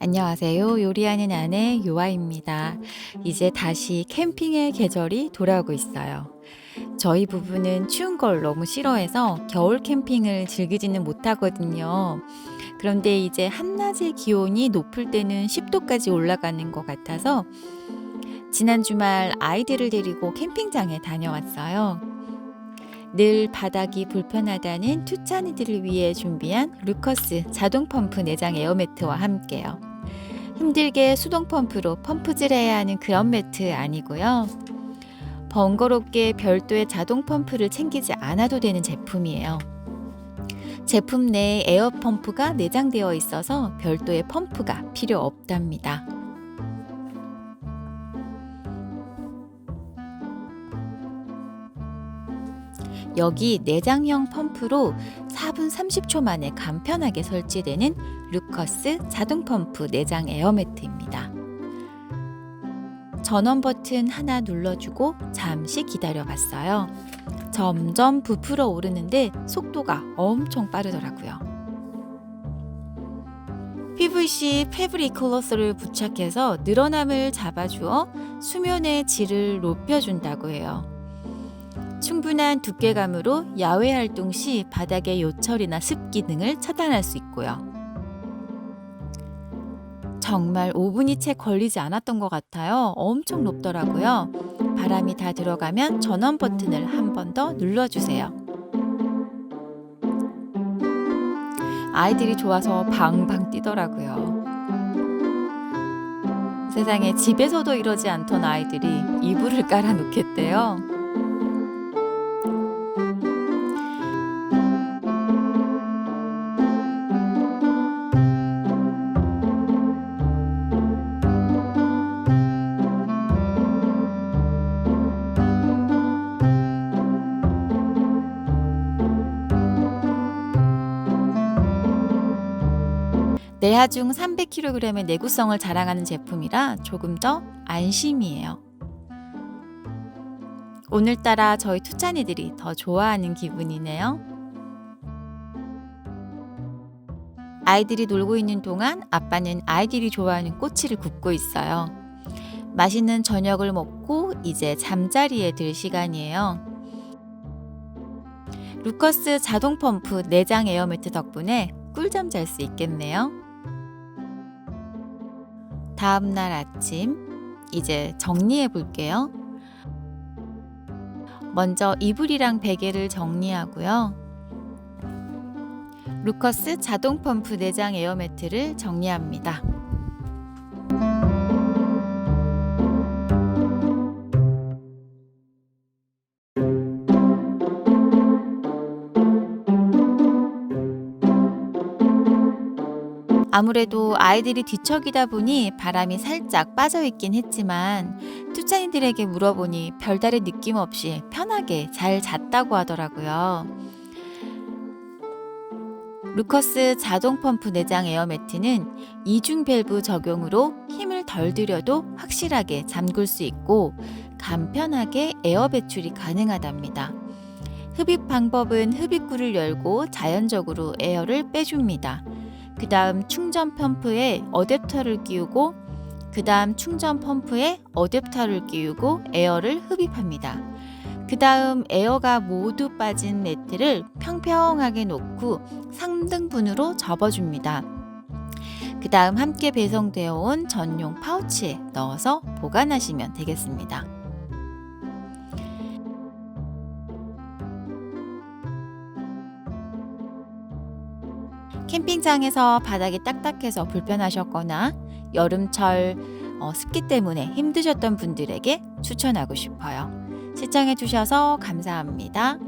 안녕하세요. 요리하는 아내 요아입니다. 이제 다시 캠핑의 계절이 돌아오고 있어요. 저희 부부는 추운 걸 너무 싫어해서 겨울 캠핑을 즐기지는 못하거든요. 그런데 이제 한낮의 기온이 높을 때는 10도까지 올라가는 것 같아서 지난 주말 아이들을 데리고 캠핑장에 다녀왔어요. 늘 바닥이 불편하다는 투찬이들을 위해 준비한 루커스 자동 펌프 내장 에어매트와 함께요. 힘들게 수동 펌프로 펌프질해야 하는 그런 매트 아니고요. 번거롭게 별도의 자동 펌프를 챙기지 않아도 되는 제품이에요. 제품 내에 에어 펌프가 내장되어 있어서 별도의 펌프가 필요 없답니다. 여기 내장형 펌프로 4분 30초 만에 간편하게 설치되는 루커스 자동 펌프 내장 에어매트입니다. 전원 버튼 하나 눌러주고 잠시 기다려 봤어요. 점점 부풀어 오르는데 속도가 엄청 빠르더라고요. PVC 패브릭 클로스를 부착해서 늘어남을 잡아주어 수면의 질을 높여준다고 해요. 충분한 두께감으로 야외 활동 시 바닥의 요철이나 습기 등을 차단할 수 있고요. 정말 5분이 채 걸리지 않았던 것 같아요. 엄청 높더라고요. 바람이 다 들어가면 전원 버튼을 한 번 더 눌러주세요. 아이들이 좋아서 방방 뛰더라고요. 세상에 집에서도 이러지 않던 아이들이 이불을 깔아 놓겠대요. 내하 중 300kg의 내구성을 자랑하는 제품이라 조금 더 안심이에요. 오늘따라 저희 투찬이들이 더 좋아하는 기분이네요. 아이들이 놀고 있는 동안 아빠는 아이들이 좋아하는 꼬치를 굽고 있어요. 맛있는 저녁을 먹고 이제 잠자리에 들 시간이에요. 루커스 자동 펌프 내장 에어매트 덕분에 꿀잠 잘 수 있겠네요. 다음 날 아침 이제 정리해 볼게요. 먼저 이불이랑 베개를 정리하고요. 루커스 자동 펌프 내장 에어매트를 정리합니다. 아무래도 아이들이 뒤척이다 보니 바람이 살짝 빠져 있긴 했지만 투찬이들에게 물어보니 별다른 느낌 없이 편하게 잘 잤다고 하더라고요. 루커스 자동 펌프 내장 에어매트는 이중 밸브 적용으로 힘을 덜 들여도 확실하게 잠글 수 있고 간편하게 에어 배출이 가능하답니다. 흡입 방법은 흡입구를 열고 자연적으로 에어를 빼줍니다. 그 다음 충전 펌프에 어댑터를 끼우고 그 다음 충전 펌프에 어댑터를 끼우고 에어를 흡입합니다. 그 다음 에어가 모두 빠진 매트를 평평하게 놓고 상등분으로 접어줍니다. 그 다음 함께 배송되어 온 전용 파우치에 넣어서 보관하시면 되겠습니다. 캠핑장에서 바닥이 딱딱해서 불편하셨거나 여름철 어, 습기 때문에 힘드셨던 분들에게 추천하고 싶어요. 시청해 주셔서 감사합니다.